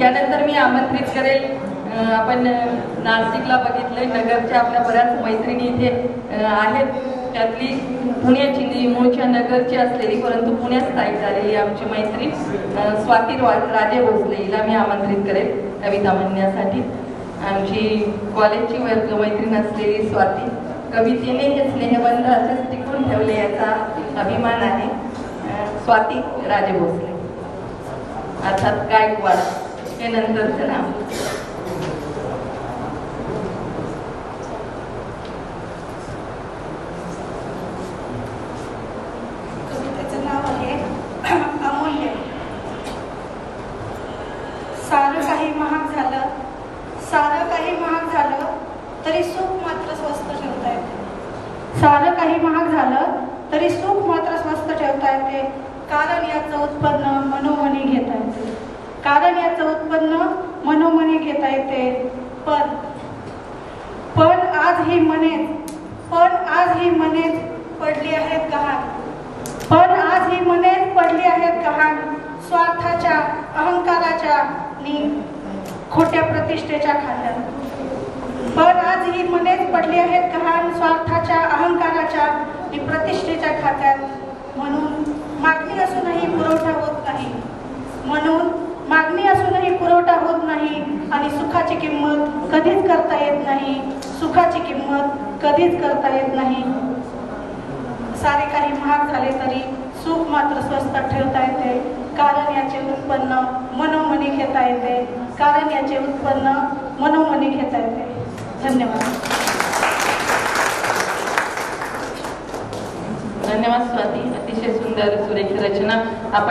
यानंतर मी आमंत्रित करेल. आपण नाशिकला बघितलंय नगरच्या आपल्या बऱ्याच मैत्रिणी इथे आहेत. त्यातली पुण्याची मूळच्या नगरची असलेली परंतु पुण्यात स्थायिक झालेली आमची मैत्रीण स्वाती राजे भोसले हिला मी आमंत्रित करेल कविता म्हणण्यासाठी. आमची कॉलेजची वर्ग मैत्रीण असलेली स्वाती कवितेने हे स्नेहबंध असेच टिकून ठेवले याचा अभिमान आहे. स्वाती राजे भोसले. अर्थात गायकवाड हे नंतरचं नाव कवितेचं नाव आहे अमूल्य. सारं काही महाग झालं सारं काही महाग झालं तरी सुख मात्र स्वस्त ठेवता येते. सारं काही महाग झालं तरी सुख मात्र स्वस्त ठेवता येते. कारण याचं उत्पन्न मनोमनी घेता येते. कारण याचं उत्पन्न मनोमनी घेता येते. पण पण आज ही मने पण आज ही मने पडली आहेत गहाण. पण आज ही मने पडली आहेत गहाण. स्वार्थाच्या अहंकाराच्या नि खोट्या प्रतिष्ठेच्या खात्यात पण आज ही मनेच पडली आहेत गहाण स्वार्थाच्या अहंकाराच्या आणि प्रतिष्ठेच्या खात्यात म्हणून मागणी असूनही पुरवठा होत नाही म्हणून मागणी असूनही होत नाही आणि सुखाची किंमत कधीच करता येत नाही. सुखाची किंमत कधीच करता येत नाही. सारे काही महाग झाले तरी सुख मात्र स्वस्त ठेवता येते. कारण याचे उत्पन्न मनोमनी घेता येते. कारण याचे उत्पन्न मनोमनी घेता येते. धन्यवाद. धन्यवाद स्वाती. अतिशय सुंदर सुरेख रचना. आपण